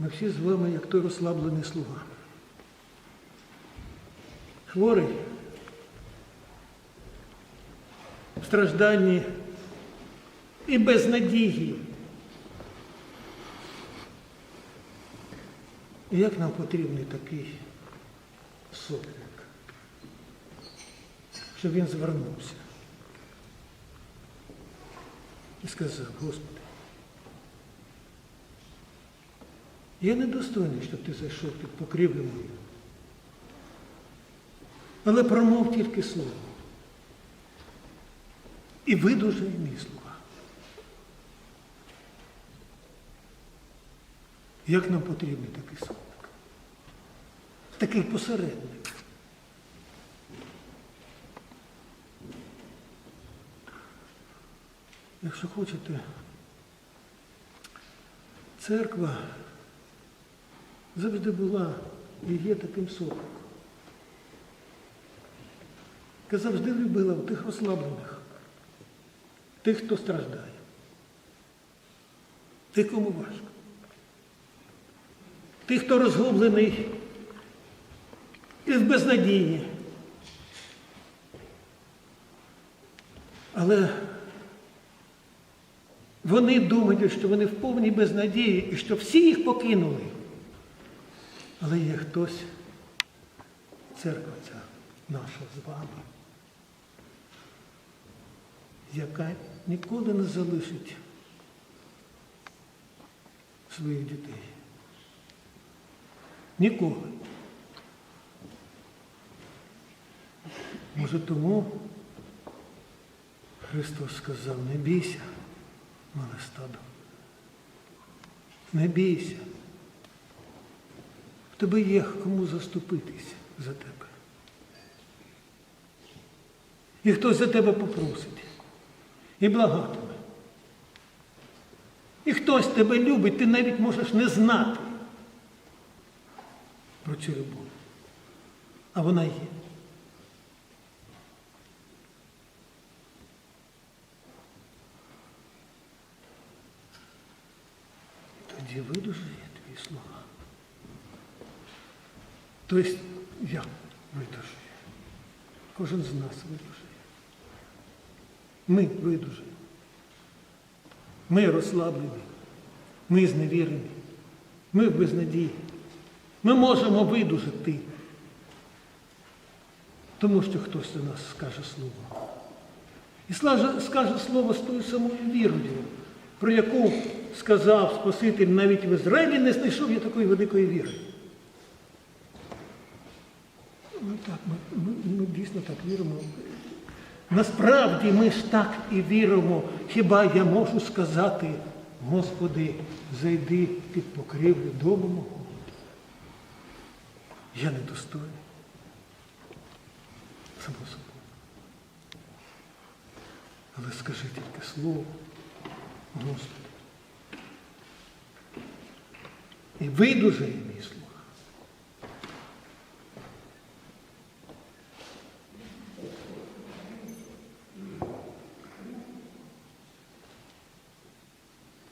Ми всі з вами, як той розслаблений слуга. Хворий, в стражданні і без надії. І як нам потрібний такий сотник, щоб він звернувся і сказав, Господи, я недостойний, щоб ти зайшов під покрівлю мою. Але промов тільки слово. І видужає мій слуга. Як нам потрібний такий сотник? Такий посередник. Якщо хочете, церква завжди була і є таким сотником. яка завжди любила тих розслаблених, тих, хто страждає, тих, кому важко, тих, хто розгублений і в безнадії. Але вони думають, що вони в повній безнадії і що всі їх покинули. Але є хтось, церква ця наша з вами, яка ніколи не залишить своїх дітей. Ніколи. Може тому Христос сказав, не бійся, мале стадо. Не бійся. Тебе є кому заступитися за тебе. І хтось за тебе попросить і благатиме. І хтось тебе любить, ти навіть можеш не знати про цю любов. А вона є. Тоді видужує твій слуга. Тобто я видужую. Кожен з нас видужує. Ми видужені. Ми розслаблені. Ми зневірені. Ми в безнадії. Ми можемо видужати. Тому що хтось до нас скаже слово. І скаже слово з тою самою вірою, про яку сказав Спаситель, навіть в Ізраїлі не знайшов я такої великої віри. Ну так, ми, ми, ми дійсно так віримо. Насправді ми ж так і віримо. Хіба я можу сказати, Господи, зайди під покривлю дому мого? Я недостойний. Само собою. Але скажи тільки слово, Господи. І видужає мій слух.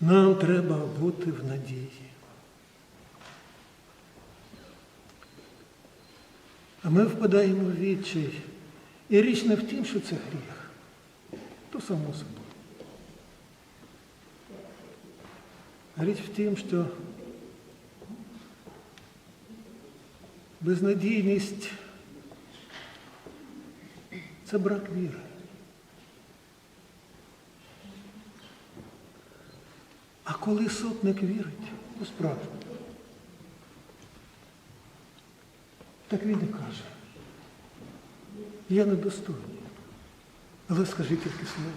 Нам треба бути в надії. А ми впадаємо в відчай. І річ не в тім, що це гріх. То само собою. Річ в тім, що безнадійність це брак віри. А коли сотник вірить у справжнє, так він і каже, я недостойний. Але скажи тільки слово.